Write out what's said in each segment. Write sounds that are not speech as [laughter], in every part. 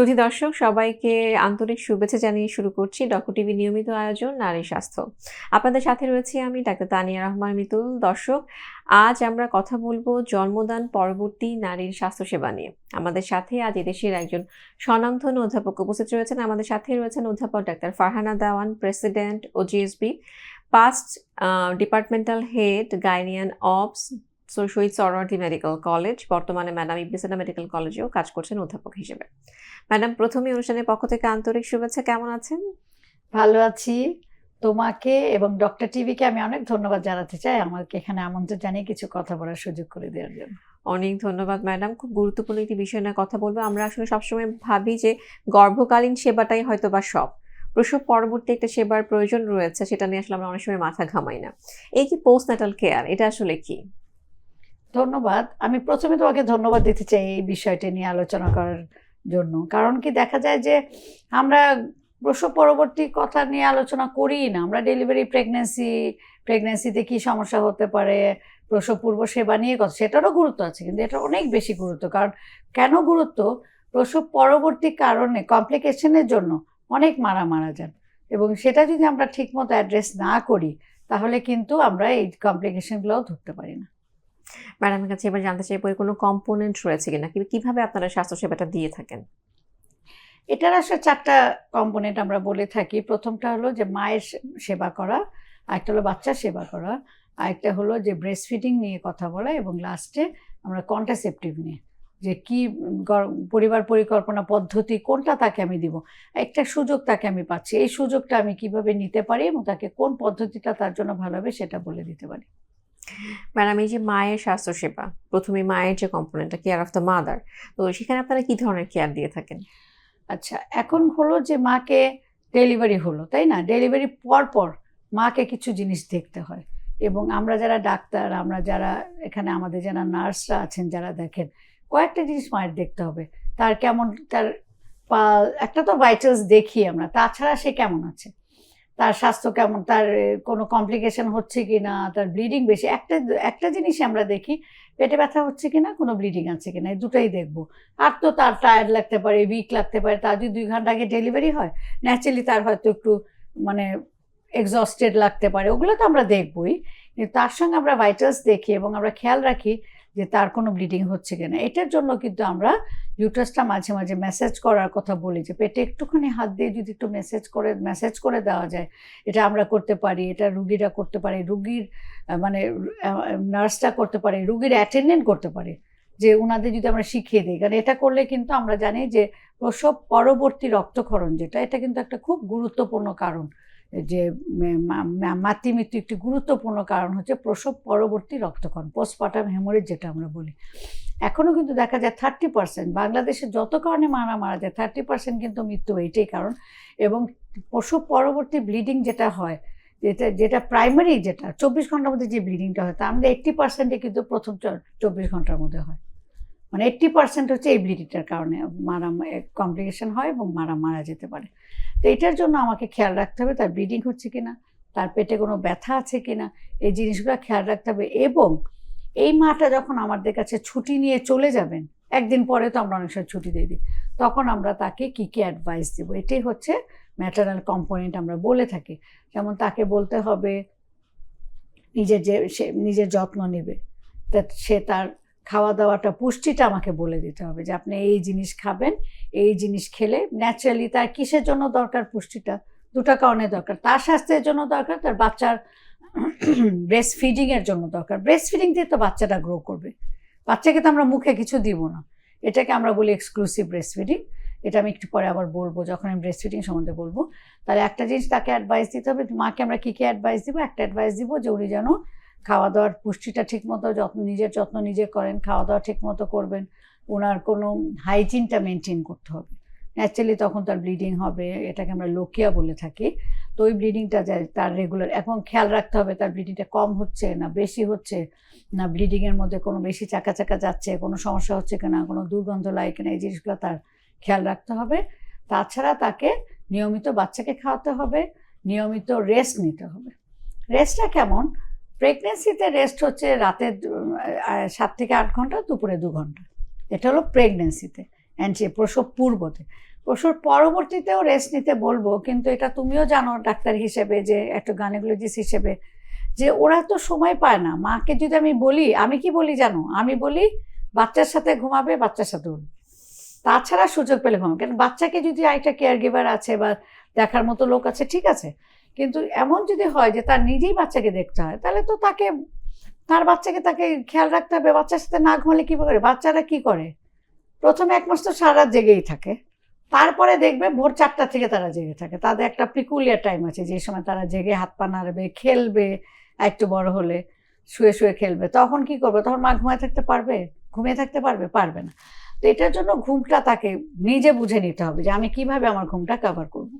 সুধী দর্শক, সবাইকে আন্তরিক শুভেচ্ছা জানিয়ে শুরু করছি ডক্টর টিভি নিয়মিত আয়োজন নারী স্বাস্থ্য। আপনাদের সাথে রয়েছি আমি ডাক্তার তানিয়া রহমান মিতুল। দর্শক, আজ আমরা কথা বলব জন্মদান পরবর্তী নারীর স্বাস্থ্যসেবা নিয়ে। আমাদের সাথে আজ এদেশের একজন স্বনামধন্য অধ্যাপক উপস্থিত রয়েছেন। আমাদের সাথে রয়েছেন অধ্যাপক doctor Farhana Dewan, president, O GSB past departmental head, গাইনিয়ান obs Shahid Suhrawardy medical college বর্তমানে ম্যাডাম ইবলিসানা মেডিকেল কলেজেও কাজ করছেন অধ্যাপক হিসেবে। ম্যাডাম প্রথমে অনুষ্ঠানের পক্ষ থেকে আন্তরিক শুভেচ্ছা কেমন আছেন? ভালো আছি। তোমাকে এবং ডক্টর টিভিকে আমি অনেক ধন্যবাদ জানাতে চাই আমাকে এখানে আমন্ত্রণ জানিয়ে কিছু কথা বলার সুযোগ করে দেওয়ার জন্য। অনেক ধন্যবাদ ম্যাডাম খুব গুরুত্বপূর্ণ একটি বিষয় নিয়ে কথা বলব। আমরা আসলে সবসময় ভাবি যে গর্ভকালীন সেবাটাই হয়তো বা সব। প্রসব পরবর্তী একটা সেবার প্রয়োজন রয়েছে সেটা নিয়ে আসলে আমরা অনেক সময় মাথা ঘামাই না। এই কি পোস্ট ন্যাটাল কেয়ার এটা আসলে কি? ধন্যবাদ। আমি প্রথমে তোমাকে ধন্যবাদ দিতে চাই এই বিষয়টি নিয়ে আলোচনা করার জন্য। কারণ কি দেখা যায় যে আমরা প্রসব পরবর্তী কথা নিয়ে আলোচনা করিই না। আমরা ডেলিভারি প্রেগনেন্সি প্রেগনেন্সিতে কি সমস্যা হতে পারে, প্রসব পূর্ব সেবা নিয়ে কথা, সেটারও গুরুত্ব আছে, কিন্তু এটা অনেক বেশি গুরুত্ব। কারণ কেন গুরুত্ব? প্রসব পরবর্তী কারণে কমপ্লিকেশনের জন্য অনেক মারা মারা যান। এবং সেটা যদি আমরা ঠিকমতো অ্যাড্রেস না করি, তাহলে কিন্তু আমরা এই কমপ্লিকেশনগুলোও ধরতে পারি না। ম্যাডামের কাছে এবার জানতে চাই বই কোনো কম্পোনেন্ট রয়েছে কিনা? কীভাবে আপনারা স্বাস্থ্যসেবাটা দিয়ে থাকেন? এটার আসলে চারটা কম্পোনেন্ট আমরা বলে থাকি। প্রথমটা হলো যে মায়ের সেবা করা, আরেকটা হলো বাচ্চার সেবা করা, আরেকটা হলো যে ব্রেস্ট ফিডিং নিয়ে কথা বলা এবং লাস্টে আমরা কন্ট্রাসেপটিভ নিয়ে। যে কি পরিবার পরিকল্পনা পদ্ধতি কোনটা তাকে আমি দিব? একটা সুযোগ তাকে আমি পাচ্ছি। এই সুযোগটা আমি কীভাবে নিতে পারি এবং তাকে কোন পদ্ধতিটা তার জন্য ভালো হবে সেটা বলে দিতে পারি। ম্যাডাম এই যে মায়ের স্বাস্থ্যসেবা, প্রথমে মায়ের যে কম্পোনেন্টটা কেয়ার অফ দ্য মাদার তো সেখানে আপনারা কি ধরনের কেয়ার দিয়ে থাকেন? আচ্ছা এখন হলো যে মাকে ডেলিভারি হলো, তাই না? ডেলিভারি পর পর মাকে কিছু জিনিস দেখতে হয়। এবং আমরা যারা ডাক্তার, আমরা যারা এখানে আমাদের যারা নার্সরা আছেন, যারা দেখেন, কয়েকটা জিনিস মায়ের দেখতে হবে। তার কেমন, তার একটা তো ভাইটালস দেখি আমরা, তাছাড়া সে কেমন আছে? তার স্বাস্থ্য কেমন? তার কোনো কমপ্লিকেশন হচ্ছে কি না তার ব্লিডিং বেশি? একটা একটা জিনিসই আমরা দেখি, পেটে ব্যথা হচ্ছে কি না কোনো ব্লিডিং আছে কি না দুটোই দেখব। আর তো তার টায়ার্ড লাগতে পারে উইক লাগতে পারে, তার যদি দুই ঘণ্টা আগে ডেলিভারি হয় ন্যাচারালি তার হয়তো একটু মানে এক্সস্টেড লাগতে পারে। ওগুলো তো আমরা দেখবই। কিন্তু তার সঙ্গে আমরা ভাইটালস দেখি এবং আমরা খেয়াল রাখি যে তার কোনো ব্লিডিং হচ্ছে কিনা। এটার জন্য কিন্তু আমরা ইউটাসটা মাঝে মাঝে মেসেজ করার কথা বলি যে পেটে একটুখানি হাত দিয়ে যদি একটু মেসেজ করে মেসেজ করে দেওয়া যায়, এটা আমরা করতে পারি, এটা রুগীরা করতে পারে, রুগীর মানে নার্সটা করতে পারে, রুগীর অ্যাটেন্ডেন্ট করতে পারে, যে ওনাদের যদি আমরা শিখিয়ে দিই। কারণ এটা করলে কিন্তু আমরা জানি যে প্রসব পরবর্তী রক্তক্ষরণ যেটা, এটা কিন্তু একটা খুব গুরুত্বপূর্ণ কারণ। যে মাতৃমৃত্যু একটি গুরুত্বপূর্ণ কারণ হচ্ছে প্রসব পরবর্তী রক্তক্ষণ পোস্টপার্টাম হেমোরেজ যেটা আমরা বলি। এখনও কিন্তু দেখা যায় থার্টি পার্সেন্ট বাংলাদেশে যত কারণে মারা মারা যায় থার্টি পার্সেন্ট কিন্তু মৃত্যু, এইটাই কারণ। এবং প্রসব পরবর্তী ব্লিডিং যেটা হয়, যেটা যেটা প্রাইমারি যেটা, চব্বিশ ঘণ্টার মধ্যে যে ব্লিডিংটা হয়, তার মধ্যে এইট্টি পার্সেন্টে কিন্তু প্রথম চব্বিশ ঘণ্টার মধ্যে হয়। মানে এইট্টি পার্সেন্ট হচ্ছে এই ব্লিডিংটার কারণে মারা কমপ্লিকেশন হয় এবং মারা মারা যেতে পারে। তো এটার জন্য আমাকে খেয়াল রাখতে হবে, তার ব্লিডিং হচ্ছে কিনা, তার পেটে কোনো ব্যথা আছে কিনা, এই জিনিসগুলো খেয়াল রাখতে হবে এবং এই মাটা যখন আমাদের কাছে ছুটি নিয়ে চলে যাবেন, একদিন পরে তো আমরা অনেক সময় ছুটি দিয়ে দিই, তখন আমরা তাকে কী কী অ্যাডভাইস দেবো? এটাই হচ্ছে ম্যাটারাল কম্পোনেন্ট আমরা বলে থাকি। যেমন তাকে বলতে হবে, নিজের যে সে, নিজের যত্ন নেবে, তা সে তার খাওয়া দাওয়াটা পুষ্টিটা আমাকে বলে দিতে হবে যে আপনি এই জিনিস খাবেন, এই জিনিস খেলে ন্যাচারালি তার কিসের জন্য দরকার পুষ্টিটা? দুটো কারণে দরকার। তার স্বাস্থ্যের জন্য দরকার, তার বাচ্চার [clears throat] ব্রেস্ট ফিডিংয়ের জন্য দরকার। ব্রেস্ট ফিডিং দিয়ে তো বাচ্চাটা গ্রো করবে। বাচ্চাকে তো আমরা মুখে কিছু দিব না। এটাকে আমরা বলি এক্সক্লুসিভ ব্রেস্ট ফিডিং এটা আমি একটু পরে আবার বলব, যখন আমি ব্রেস্ট ফিডিং সম্বন্ধে বলব। তাহলে একটা জিনিস তাকে অ্যাডভাইস দিতে হবে, মাকে আমরা কী কী অ্যাডভাইস দিব? একটা অ্যাডভাইস দিব যে উনি যেন খাওয়া দাওয়ার পুষ্টিটা ঠিকমতো যত্ন, নিজের যত্ন নিজে করেন খাওয়া দাওয়া ঠিকমতো করবেন, ওনার কোনো হাইজিনটা মেনটেন করতে হবে। ন্যাচারালি তখন তার ব্লিডিং হবে, এটাকে আমরা লোকিয়া বলে থাকি। তো ওই ব্লিডিংটা যায়, তার রেগুলার এখন খেয়াল রাখতে হবে তার ব্লিডিংটা কম হচ্ছে না বেশি হচ্ছে, না ব্লিডিংয়ের মধ্যে কোনো বেশি চাকা চাকা যাচ্ছে, কোনো সমস্যা হচ্ছে কিনা, কোনো দুর্গন্ধ লাগে কিনা, এই জিনিসগুলো তার খেয়াল রাখতে হবে। তাছাড়া তাকে নিয়মিত বাচ্চাকে খাওয়াতে হবে, নিয়মিত রেস্ট নিতে হবে। রেস্টটা কেমন? প্রেগনেন্সিতে রেস্ট হচ্ছে রাতে সাত থেকে আট ঘণ্টা, দুপুরে দু ঘণ্টা। এটা হলো প্রেগনেন্সিতে অ্যান্টি প্রসব পূর্বতে। প্রসব পরবর্তীতেও রেস্ট নিতে বলব, কিন্তু এটা তুমিও জানো ডাক্তার হিসেবে, যে একটা গাইনোকোলজিস্ট হিসেবে, যে ওরা তো সময় পায় না। মাকে যদি আমি বলি, আমি কি বলি জানো? আমি বলি, বাচ্চার সাথে ঘুমাবে, বাচ্চার সাথে উঠবে। তাছাড়া সুযোগ পেলে ঘুমাবে। কারণ বাচ্চাকে যদি আরেকটা কেয়ার গিভার আছে বা দেখার মতো লোক আছে, ঠিক আছে। কিন্তু এমন যদি হয় যে তার নিজেই বাচ্চাকে দেখতে হয়, তাহলে তো তাকে, তার বাচ্চাকে তাকে খেয়াল রাখতে হবে। বাচ্চার সাথে না ঘুমালে কী করে? বাচ্চারা কি করে? প্রথমে এক মাস তো সারা জেগেই থাকে। তারপরে দেখবে ভোর চারটা থেকে তারা জেগে থাকে। তাদের একটা পিকুলিয়ার টাইম আছে যে সময় তারা জেগে হাত পা নাড়বে, খেলবে, একটু বড় হলে শুয়ে শুয়ে খেলবে। তখন কি করবে? তখন মা ঘুমায় থাকতে পারবে? ঘুমিয়ে থাকতে পারবে? পারবে না। তো এটার জন্য ঘুমটা তাকে নিজে বুঝে নিতে হবে যে আমি কীভাবে আমার ঘুমটা কভার করব।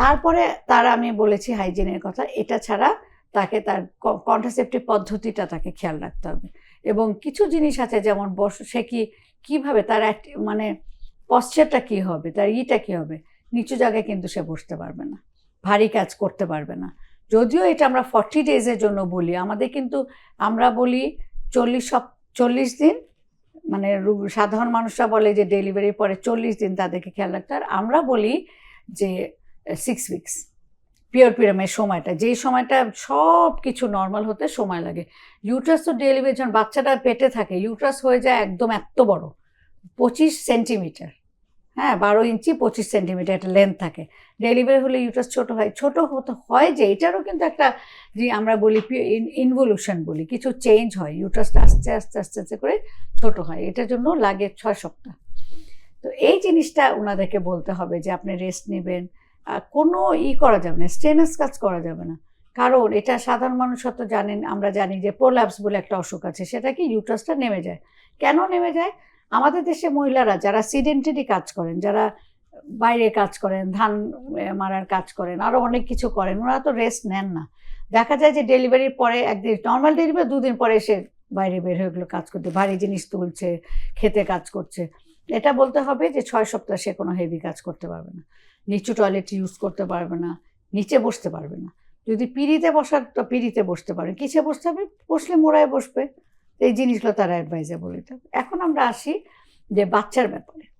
তারপরে তার আমি বলেছি হাইজিনের কথা। এটা ছাড়া তাকে তার কন্ট্রাসেপটিভ পদ্ধতিটা তাকে খেয়াল রাখতে হবে। এবং কিছু জিনিস আছে যেমন বস, সে কি, কীভাবে তার মানে পশ্চারটা কি হবে, তার ইটা কি হবে, নিচু জায়গায় কিন্তু সে বসতে পারবে না, ভারী কাজ করতে পারবে না। যদিও এটা আমরা ফর্টি ডেজের জন্য বলি, আমাদের কিন্তু আমরা বলি চল্লিশ সপ, চল্লিশ দিন মানে সাধারণ মানুষরা বলে যে ডেলিভারির পরে চল্লিশ দিন তাদেরকে খেয়াল রাখতে আর আমরা বলি যে সিক্স উইকস পিওর পিরামের সময়টা, যেই সময়টা সব কিছু নর্মাল হতে সময় লাগে। ইউট্রাস তো ডেলিভারি যখন বাচ্চাটা পেটে থাকে ইউট্রাস হয়ে যায় একদম এত বড়, পঁচিশ সেন্টিমিটার হ্যাঁ বারো ইঞ্চি পঁচিশ সেন্টিমিটার একটা লেন্থ থাকে। ডেলিভারি হলে ইউট্রাস ছোট হয়। ছোট হতে হয় যে, এটারও কিন্তু একটা যে, আমরা বলি ইনভলিউশন বলি। কিছু চেঞ্জ হয় ইউট্রাসটা আস্তে আস্তে আস্তে আস্তে করে ছোট হয়। এটার জন্য লাগে ছয় সপ্তাহ। তো এই জিনিসটা ওনাদেরকে বলতে হবে যে, আপনি রেস্ট নেবেন। কোনো ই করা যাবে না স্ট্রেনাস কাজ করা যাবে না। কারণ এটা সাধারণ মানুষ হয়তো জানেন, আমরা জানি যে প্রোল্যাপস বলে একটা অসুখ আছে, সেটা কি ইউট্রাসটা নেমে যায়। কেন নেমে যায়? আমাদের দেশে মহিলারা যারা সিডেন্টারি কাজ করেন, যারা বাইরে কাজ করেন, ধান মারার কাজ করেন আরও অনেক কিছু করেন ওরা তো রেস্ট নেন না। দেখা যায় যে ডেলিভারির পরে একদিন নর্মাল ডেলিভারি দুদিন পরে এসে বাইরে বের হয়ে গেলো কাজ করতে, ভারী জিনিস তুলছে, খেতে কাজ করছে। এটা বলতে হবে যে ছয় সপ্তাহ সে কোনো হেভি কাজ করতে পারবে না। নিচু টয়লেট ইউজ করতে পারবে না নিচে বসতে পারবে না। যদি পিড়িতে বসার তো পিড়িতে বসতে পারবে কিসে বসতে হবে? বসলে মোড়ায় বসবে। এই জিনিসগুলো তারা অ্যাডভাইজে বলে দেবে এখন আমরা আসি যে বাচ্চার ব্যাপারে।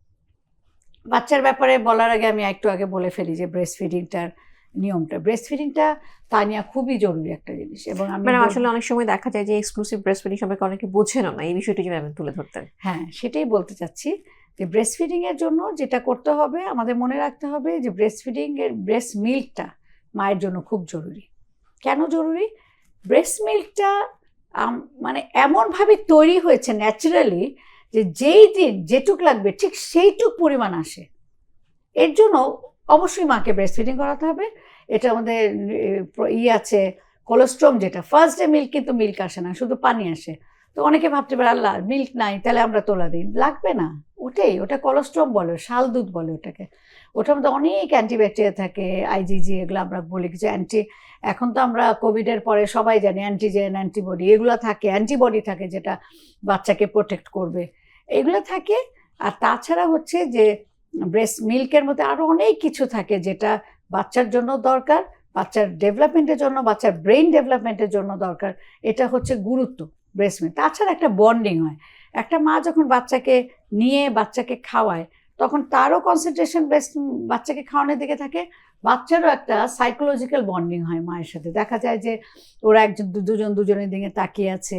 বাচ্চার ব্যাপারে বলার আগে আমি একটু আগে বলে ফেলি যে ব্রেস্ট ফিডিংটার নিয়মটা। ব্রেস্ট ফিডিংটা তা নিয়ে খুবই জরুরি একটা জিনিস এবং আমি ম্যাডাম বলবো- আসলে অনেক সময় দেখা যায় যে এক্সক্লুসিভ ব্রেস্ট ফিডিং সম্পর্কে অনেকে বোঝেন না। এই বিষয়টি যদি আপনি তুলে ধরতেন হ্যাঁ সেটাই বলতে চাচ্ছি যে ব্রেস্ট ফিডিংয়ের জন্য যেটা করতে হবে, আমাদের মনে রাখতে হবে যে ব্রেস্ট ফিডিংয়ের ব্রেস্ট মিল্কটা মায়ের জন্য খুব জরুরি। কেন জরুরি? ব্রেস্ট মিল্কটা মানে এমনভাবে তৈরি হয়েছে ন্যাচারালি যে যেই দিন যেটুক লাগবে ঠিক সেইটুক পরিমাণ আসে। এর জন্য অবশ্যই মাকে ব্রেস্ট ফিডিং করাতে হবে। এটা আমাদের ই আছে কোলেস্ট্রম যেটা। ফার্স্ট ডে মিল্ক কিন্তু মিল্ক আসে না, শুধু পানি আসে। তো অনেকে ভাবতে পারে, আল্লাহ মিল্ক নাই, তাহলে আমরা তোলা দিই। লাগবে না। ওটাই, ওটা কোলেস্ট্রম বলে শাল দুধ বলে ওটাকে। ওটার মধ্যে অনেক অ্যান্টিব্যাকটেরিয়া থাকে আইজিজি এগুলো আমরা বলি, কিছু অ্যান্টি এখন তো আমরা কোভিডের পরে সবাই জানি অ্যান্টিজেন অ্যান্টিবডি এগুলো থাকে অ্যান্টিবডি থাকে যেটা বাচ্চাকে প্রোটেক্ট করবে। এগুলো থাকে, আর তাছাড়া হচ্ছে যে ব্রেস্ট মিল্কের মধ্যে আরও অনেক কিছু থাকে যেটা বাচ্চার জন্য দরকার, বাচ্চার ডেভেলপমেন্টের জন্য, বাচ্চার ব্রেইন ডেভেলপমেন্টের জন্য দরকার। এটা হচ্ছে গুরুত্ব। ব্রেস্ট মিল্ক তাছাড়া একটা বন্ডিং হয়। একটা মা যখন বাচ্চাকে নিয়ে বাচ্চাকে খাওয়ায়, তখন তারও কনসেন্ট্রেশন ব্রেস্ট বাচ্চাকে খাওয়ানোর দিকে থাকে। বাচ্চারও একটা সাইকোলজিক্যাল বন্ডিং হয় মায়ের সাথে। দেখা যায় যে ওরা একজন দুজন দুজনের দিকে তাকিয়ে আছে,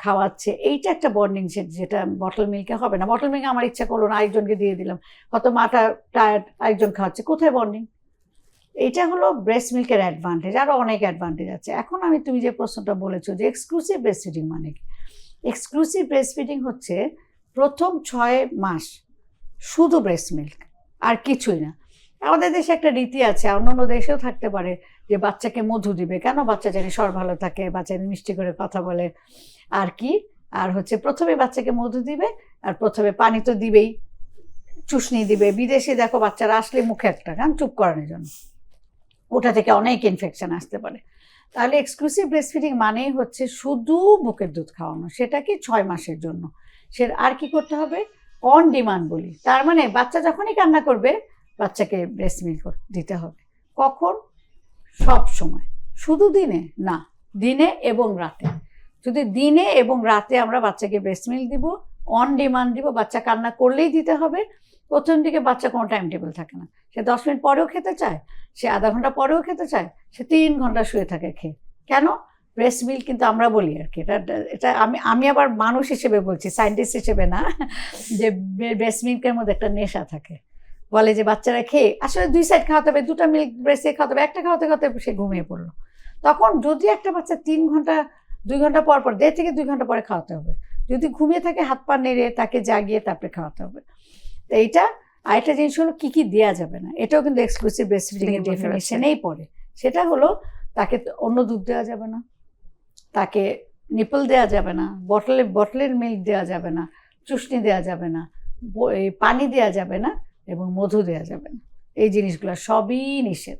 খাওয়াচ্ছে। এইটা একটা বন্ডিং যেটা বটল মিল্কে হবে না। বটল মিল্কে আমার ইচ্ছা করল না, আরেকজনকে দিয়ে দিলাম। হয়তো মাটা টায়ার্ড আরেকজন খাওয়াচ্ছে। কোথায় বন্ডিং এইটা হলো ব্রেস্ট মিল্কের অ্যাডভান্টেজ আরও অনেক অ্যাডভান্টেজ আছে। এখন আমি তুমি যে প্রশ্নটা বলেছ যে এক্সক্লুসিভ ব্রেস্ট ফিডিং মানে কি? এক্সক্লুসিভ ব্রেস্ট ফিডিং হচ্ছে প্রথম ছয় মাস শুধু ব্রেস্ট মিল্ক আর কিছুই না। আমাদের দেশে একটা রীতি আছে অন্যান্য দেশেও থাকতে পারে যে বাচ্চাকে মধু দিবে। কেন বাচ্চা জানি স্বর ভালো থাকে, বাচ্চা মিষ্টি করে কথা বলে। আর কি? আর হচ্ছে প্রথমে বাচ্চাকে মধু দিবে, আর প্রথমে পানি তো দিবেই। চুষনি দিবে। বিদেশে দেখো বাচ্চারা আসলে মুখে একটা গান চুপ করানোর জন্য। ওটা থেকে অনেক ইনফেকশন আসতে পারে। তাহলে এক্সক্লুসিভ ব্রেস্ট ফিডিং মানেই হচ্ছে শুধু বুকের দুধ খাওয়ানো, সেটা কি ছয় মাসের জন্য? সে আর কি করতে হবে? অন ডিমান্ড বলি। তার মানে বাচ্চা যখনই কান্না করবে, বাচ্চাকে ব্রেস্ট মিল্ক দিতে হবে। কখন? সব সময়। শুধু দিনে? না। দিনে এবং রাতে। যদি দিনে এবং রাতে আমরা বাচ্চাকে ব্রেস্ট মিল্ক দিব অন ডিমান্ড দিব, বাচ্চা কান্না করলেই দিতে হবে। প্রথম দিকে বাচ্চা কোনো টাইম টেবিল থাকে না। সে দশ মিনিট পরেও খেতে চায়, সে আধা ঘণ্টা পরেও খেতে চায়, সে তিন ঘণ্টা শুয়ে থাকে খেয়ে। কেন? ব্রেস্ট মিল্ক কিন্তু আমরা বলি আর কি। এটা এটা আমি আমি আবার মানুষ হিসেবে বলছি সায়েন্টিস্ট হিসেবে না, যে ব্রেস্ট মিল্কের মধ্যে একটা নেশা থাকে। বলে যে বাচ্চারা খেয়ে, আসলে দুই সাইড খাওয়াতে হবে, দুটো মিল্ক ব্রেস্টে খাওয়াতে হবে, একটা খাওয়াতে খাওয়াতে সে ঘুমিয়ে পড়ল। তখন যদি একটা বাচ্চা তিন ঘণ্টা, দুই ঘণ্টা পর পর, দেড় থেকে দুই ঘণ্টা পরে খাওয়াতে হবে। যদি ঘুমিয়ে থাকে, হাত পা নেড়ে তাকে জাগিয়ে তারপরে খাওয়াতে হবে। তো এইটা আরেকটা জিনিস হলো কি কি দেওয়া যাবে না? এটাও কিন্তু এক্সক্লুসিভ ব্রেস্ট ফিডিং এর ডেফিনেশনেই পড়ে। সেটা হলো তাকে অন্য দুধ দেওয়া যাবে না তাকে নিপল দেওয়া যাবে না বটলে বটলের মিল্ক দেওয়া যাবে না চুষনি দেওয়া যাবে না এই পানি দেওয়া যাবে না এবং মধু দেওয়া যাবে না। এই জিনিসগুলো সবই নিষেধ।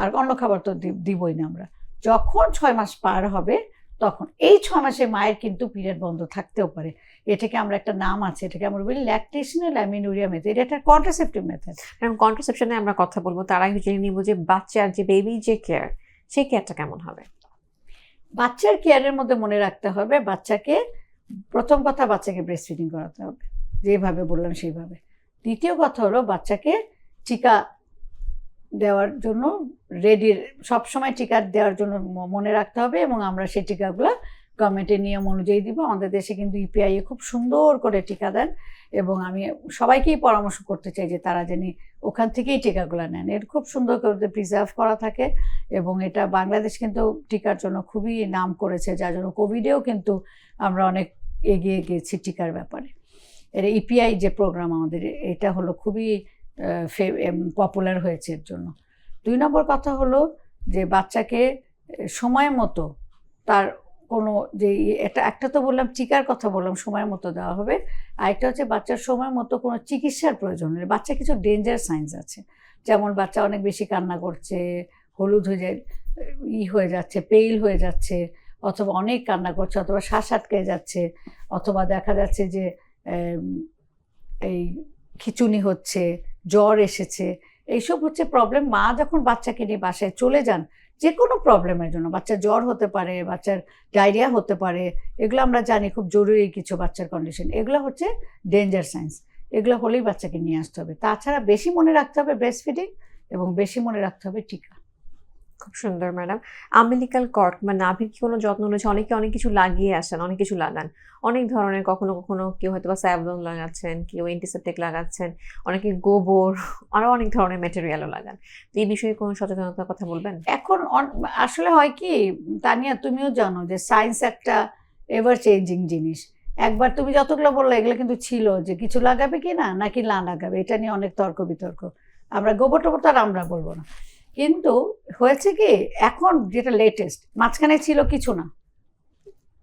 আর অন্য খাবার তো দিবই না আমরা। যখন ছয় মাস পার হবে তখন এই ছয় মাসে মায়ের কিন্তু পিরিয়ড বন্ধ থাকতেও পারে। এটাকে আমরা একটা নাম আছে এটাকে আমরা বলি ল্যাকটেশনাল অ্যামিনুরিয়া মেথড এটা একটা কন্ট্রাসেপটিভ মেথড ম্যাডাম কন্ট্রাসেপশনে আমরা কথা বলব তার আগে জেনে নিব যে বাচ্চার যে বেবি যে কেয়ার সেই কেয়ারটা কেমন হবে? বাচ্চার কেয়ারের মধ্যে মনে রাখতে হবে বাচ্চাকে প্রথম কথা বাচ্চাকে ব্রেস্ট ফিডিং করাতে হবে। যেভাবে বললাম সেইভাবে। দ্বিতীয় কথা হলো বাচ্চাকে টিকা দেওয়ার জন্য রেডি সবসময় টিকা দেওয়ার জন্য মনে রাখতে হবে এবং আমরা সেই টিকাগুলো গভর্নমেন্টের নিয়ম অনুযায়ী দিব। আমাদের দেশে কিন্তু ইপিআই খুব সুন্দর করে টিকা দেন এবং আমি সবাইকেই পরামর্শ করতে চাই যে তারা যেন ওখান থেকেই টিকাগুলো নেন। এর খুব সুন্দর করে প্রিজার্ভ করা থাকে এবং এটা বাংলাদেশ কিন্তু টিকার জন্য খুবই নাম করেছে, যার জন্য কোভিডেও কিন্তু আমরা অনেক এগিয়ে গেছি টিকার ব্যাপারে। এর ইপিআই যে প্রোগ্রাম আমাদের, এটা হলো খুবই পপুলার হয়েছে এর জন্য। দুই নম্বর কথা হলো যে বাচ্চাকে সময় মতো তার কোনো যে এটা একটা তো বললাম টিকার কথা বললাম সময় মতো দেওয়া হবে। আরেকটা হচ্ছে বাচ্চার সময় মতো কোনো চিকিৎসার প্রয়োজন নেই। বাচ্চা কিছু ডেঞ্জার সাইন্স আছে। যেমন বাচ্চা অনেক বেশি কান্না করছে, হলুদ হয়ে যায়, ই হয়ে যাচ্ছে পেইল হয়ে যাচ্ছে, অথবা অনেক কান্না করছে, অথবা শ্বাস আটকে যাচ্ছে, অথবা দেখা যাচ্ছে যে এই খিচুনি হচ্ছে, জ্বর এসেছে। এইসব হচ্ছে প্রবলেম মা যখন বাচ্চাকে নিয়ে বাসায় চলে যান যে কোনো প্রবলেমের জন্য। বাচ্চার জ্বর হতে পারে, বাচ্চার ডায়রিয়া হতে পারে, এগুলো আমরা জানি খুব জরুরি কিছু বাচ্চার কন্ডিশন এগুলো হচ্ছে ডেঞ্জার সাইন্স এগুলো হলেই বাচ্চাকে নিয়ে আসতে হবে। তাছাড়া বেশি মনে রাখতে হবে ব্রেস্ট ফিডিং এবং বেশি মনে রাখতে হবে টিকা। খুব সুন্দর, ম্যাডাম। আমেলিকাল কর্ক বা নাভির কি কোনো যত্ন রয়েছে অনেকে অনেক কিছু লাগিয়ে আসেন, অনেক কিছু লাগান। অনেক ধরনের কখনো কখনো কেউ হয়তো বা স্যাভলন লাগাচ্ছেন, কেউ অ্যান্টিসেপ্টিক লাগাচ্ছেন, অনেকে গোবর, [laughs] আরও অনেক ধরনের ম্যাটেরিয়ালও লাগান। এই বিষয়ে কোনো সচেতনতার কথা বলবেন? এখন আসলে হয় কি, তানিয়া, তুমিও জানো যে সায়েন্স একটা এভার চেঞ্জিং জিনিস। একবার তুমি যতগুলো বললে, এগুলো কিন্তু ছিল যে কিছু লাগাবে কি না, নাকি না লাগাবে, এটা নিয়ে অনেক তর্ক বিতর্ক। আমরা গোবর টোবর তো আর আমরা বলব না। কিন্তু হয়েছে কি, এখন যেটা লেটেস্ট মাঝখানে ছিল কিছু না।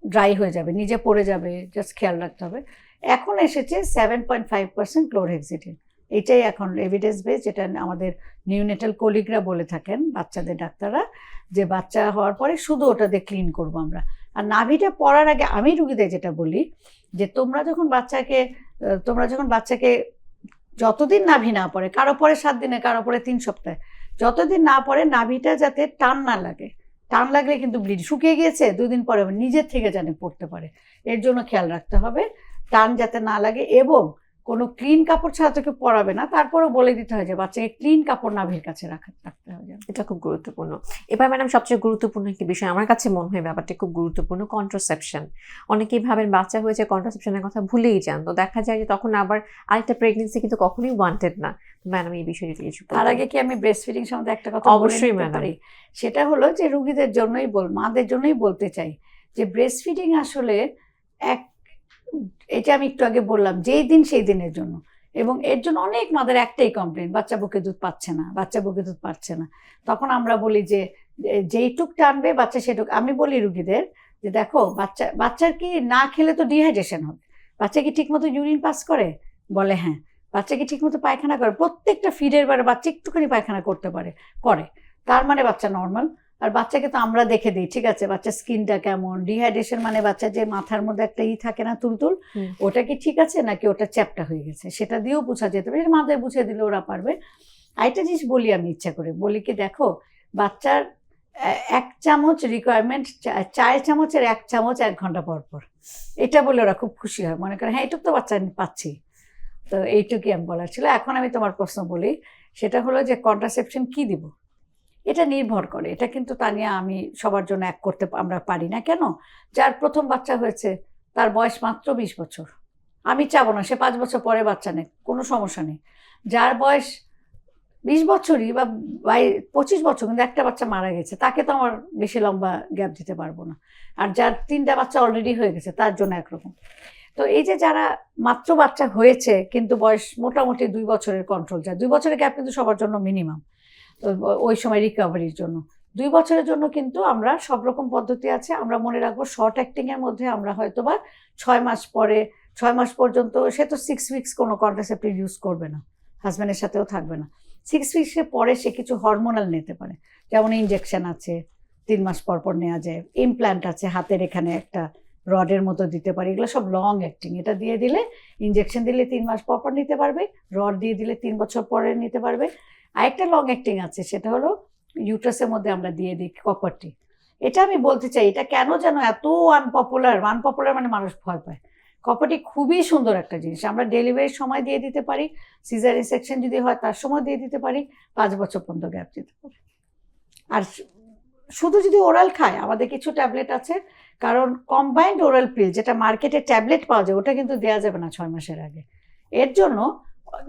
ড্রাই হয়ে যাবে, নিজে পড়ে যাবে জাস্ট খেয়াল রাখতে হবে। এখন এসেছে seven point five percent chlorhexidine এটাই এখন এভিডেন্স বেস যেটা আমাদের নিউনেটাল কলিগরা বলে থাকেন, বাচ্চাদের ডাক্তাররা, যে বাচ্চা হওয়ার পরে শুধু ওটা দিয়ে ক্লিন করব আমরা। আর নাভিটা পড়ার আগে আমি রুগীদের যেটা বলি, যে তোমরা যখন বাচ্চাকে, তোমরা যখন বাচ্চাকে যতদিন নাভি না পড়ে, কারও পরে সাত দিনে, কারও পরে তিন সপ্তাহে যতদিন না পরে নাভিটা যাতে টান না লাগে। টান লাগলে কিন্তু ব্লিড শুকিয়ে গিয়েছে, দুদিন পরে নিজের থেকে জানে পড়তে পারে। এর জন্য খেয়াল রাখতে হবে। টান যাতে না লাগে এবং কোনো ক্লিন কাপড় ছাড়া তোকে পরাবে না। তারপরেও বলে দিতে হয় যে বাচ্চাকে ক্লিন কাপড় নাভির কাছে রাখা রাখতে হবে এটা খুব গুরুত্বপূর্ণ। এবার ম্যাডাম সবচেয়ে গুরুত্বপূর্ণ একটি বিষয় আমার কাছে মনে হয় ব্যাপারটা খুব গুরুত্বপূর্ণ কন্ট্রাসেপশন অনেকেই ভাবেন বাচ্চা হয়েছে কন্ট্রাসেপশনের কথা ভুলেই যান। তো দেখা যায় যে তখন আবার আরেকটা প্রেগনেন্সি কিন্তু কখনোই ওয়ান্টেড না। ম্যাডাম এই বিষয়ে যদি কিছু তার আগে কি আমি ব্রেস্ট ফিডিং সম্বন্ধে একটা কথা অবশ্যই, madam. সেটা হলো যে রুগীদের জন্যই বল মাদের জন্যই বলতে চাই যে ব্রেস্ট ফিডিং আসলে এক এটা আমি একটু আগে বললাম, যেই দিন সেই দিনের জন্য। এবং এর জন্য অনেক মাদের একটাই কমপ্লেন বাচ্চা বুকে দুধ পাচ্ছে না, বাচ্চা বুকে দুধ পাচ্ছে না। তখন আমরা বলি যে যেইটুক টানবে বাচ্চা সেটুক, আমি বলি রুগীদের যে, দেখো, বাচ্চা, বাচ্চার কি না খেলে তো ডিহাইড্রেশন হবে। বাচ্চা কি ঠিকমতো ইউরিন পাস করে? বলে হ্যাঁ। বাচ্চা কি ঠিকমতো পায়খানা করে? প্রত্যেকটা ফিডের বারে বাচ্চা একটুখানি পায়খানা করতে পারে, করে। তার মানে বাচ্চা নর্মাল আর বাচ্চাকে তো আমরা দেখে দিই ঠিক আছে? বাচ্চার স্কিনটা কেমন? ডিহাইড্রেশন মানে বাচ্চা যে মাথার মধ্যে একটা ই থাকে না তুলতুল ওটা কি ঠিক আছে নাকি ওটা চ্যাপটা হয়ে গেছে? সেটা দিয়েও বোঝা যেতে পারে মাথায় বুঝিয়ে দিলে ওরা পারবে। আরেকটা জিনিস বলি আমি ইচ্ছা করে বলি কি দেখো বাচ্চার এক চামচ রিকোয়ারমেন্ট চার চামচের এক চামচ এক ঘণ্টা পর পর। এটা বলে ওরা খুব খুশি হয় মনে করে হ্যাঁ এইটুকু তো বাচ্চা আমি পাচ্ছি। তো এইটুকুই আমি বলার ছিল। এখন আমি তোমার প্রশ্ন বলি সেটা হলো যে কন্ট্রাসেপশন কি দিব? এটা নির্ভর করে। এটা কিন্তু তানিয়া আমি সবার জন্য এক করতে আমরা পারি না। কেন? যার প্রথম বাচ্চা হয়েছে, তার বয়স মাত্র বিশ বছর। আমি চাবো না, সে পাঁচ বছর পরে বাচ্চা নেই কোনো সমস্যা নেই। যার বয়স বিশ বছরই বা বাই, পঁচিশ বছর কিন্তু একটা বাচ্চা মারা গেছে, তাকে তো আমার বেশি লম্বা গ্যাপ দিতে পারব না। আর যার তিনটা বাচ্চা অলরেডি হয়ে গেছে, তার জন্য একরকম। তো এই যে যারা মাত্র বাচ্চা হয়েছে, কিন্তু বয়স মোটামুটি দুই বছরের কন্ট্রোল যায় দুই বছরের গ্যাপ কিন্তু সবার জন্য মিনিমাম তো ওই সময় রিকভারির জন্য। দুই বছরের জন্য কিন্তু আমরা সব রকম পদ্ধতি আছে। আমরা মনে রাখব শর্ট অ্যাক্টিংয়ের মধ্যে আমরা হয়তো বা ছয় মাস পরে, ছয় মাস পর্যন্ত সে তো সিক্স উইকস কোনো কন্ট্রাসেপ্টিভ ইউজ করবে না। হাজব্যান্ডের সাথেও থাকবে না। সিক্স উইক্সের পরে সে কিছু হরমোনাল নিতে পারে। যেমন ইনজেকশন আছে, তিন মাস পর পর নেওয়া যায়। ইমপ্ল্যান্ট আছে, হাতের এখানে একটা রডের মতো দিতে পারে। এগুলো সব লং অ্যাক্টিং এটা দিয়ে দিলে ইনজেকশন দিলে তিন মাস পর পর নিতে পারবে রড দিয়ে দিলে তিন বছর পরে নিতে পারবে। আরেকটা লং অ্যাক্টিং আছে, সেটা হলো ইউট্রাসের মধ্যে আমরা দিয়ে দিই কপারটি এটা আমি বলতে চাই, এটা কেন যেন এত আনপপুলার আনপপুলার মানে মানুষ ভয় পায়। কপারটি খুবই সুন্দর একটা জিনিস, আমরা ডেলিভারির সময় দিয়ে দিতে পারি সিজারি সেকশন যদি হয় তার সময় দিয়ে দিতে পারি, পাঁচ বছর পর্যন্ত গ্যাপ দিতে পারি। আর শুধু যদি ওরাল খায়, আমাদের কিছু ট্যাবলেট আছে, কারণ কম্বাইন্ড ওরাল পিল যেটা মার্কেটে ট্যাবলেট পাওয়া যায়, ওটা কিন্তু দেওয়া যাবে না ছয় মাসের আগে। এর জন্য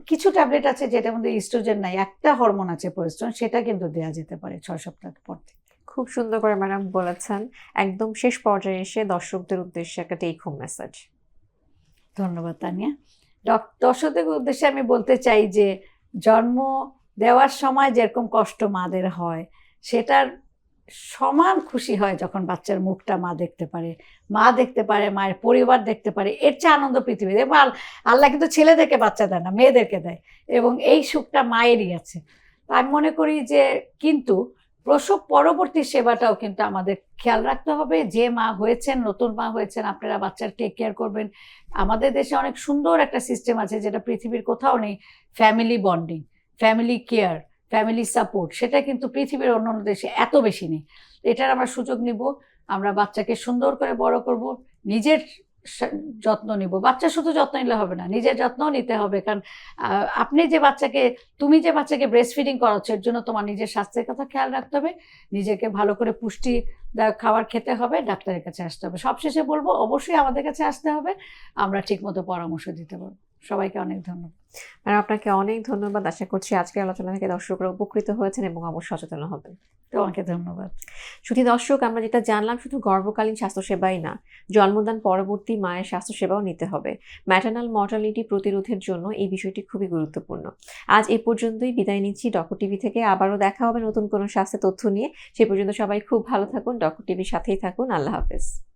কিছু ট্যাবলেট আছে যেটার মধ্যে ইস্ট্রোজেন নাই একটা হরমোন আছে প্রস্টন সেটা কিন্তু দেওয়া যেতে পারে ছয় সপ্তাহ পর থেকে। খুব সুন্দর করে ম্যাডাম বলেছেন। একদম শেষ পর্যায়ে এসে দর্শকদের উদ্দেশ্যে একটা টেক হোম মেসেজ ধন্যবাদ তানিয়া। দর্শকদের উদ্দেশ্যে আমি বলতে চাই যে জন্ম দেওয়ার সময় যেরকম কষ্ট মাদের হয় সেটার সমান খুশি হয় যখন বাচ্চার মুখটা মা দেখতে পারে। মা দেখতে পারে, মায়ের পরিবার দেখতে পারে, এর চেয়ে আনন্দ পৃথিবীতে এবং আল- আল্লাহ কিন্তু ছেলেদেরকে বাচ্চা দেয় না, মেয়েদেরকে দেয়। এবং এই সুখটা মায়েরই আছে। আমি মনে করি যে কিন্তু প্রসব পরবর্তী সেবাটাও কিন্তু আমাদের খেয়াল রাখতে হবে। যে মা হয়েছেন, নতুন মা হয়েছেন, আপনারা বাচ্চার টেক কেয়ার করবেন। আমাদের দেশে অনেক সুন্দর একটা সিস্টেম আছে যেটা পৃথিবীর কোথাও নেই family bonding family care family support, সেটা কিন্তু পৃথিবীর অন্য অন্য দেশে এত বেশি নেই। এটার আমরা সুযোগ নিব, আমরা বাচ্চাকে সুন্দর করে বড় করব, নিজের যত্ন নিব। বাচ্চা শুধু যত্ন নিলে হবে না, নিজের যত্নও নিতে হবে। কারণ আপনি যে বাচ্চাকে, তুমি যে বাচ্চাকে ব্রেস্ট ফিডিং করাচ্ছ, এর জন্য তোমার নিজের স্বাস্থ্যের কথা খেয়াল রাখতে হবে, নিজেকে ভালো করে পুষ্টি খাবার খেতে হবে, ডাক্তারের কাছে আসতে হবে। সবশেষে বলব, অবশ্যই আমাদের কাছে আসতে হবে, আমরা ঠিকমতো পরামর্শ দিতে পারব। সবাইকে অনেক ধন্যবাদ। ম্যাডাম আপনাকে অনেক ধন্যবাদ। আশা করছি আজকের আলোচনা থেকে দর্শকরা উপকৃত হয়েছেন এবং অবশ্যই সচেতন হবেন। তোমাকে ধন্যবাদ। শুধু দর্শক আমরা যেটা জানলাম শুধু গর্ভকালীন স্বাস্থ্যসেবাই না জন্মদান পরবর্তী মায়ের স্বাস্থ্যসেবাও নিতে হবে। ম্যাটার্নাল মর্টালিটি প্রতিরোধের জন্য এই বিষয়টি খুবই গুরুত্বপূর্ণ। আজ এ পর্যন্তই বিদায় নিচ্ছি। ডক্টর টিভি থেকে আবারও দেখা হবে নতুন কোনো স্বাস্থ্য তথ্য নিয়ে। সে পর্যন্ত সবাই খুব ভালো থাকুন ডক্টর টিভির সাথেই থাকুন। আল্লাহ হাফেজ।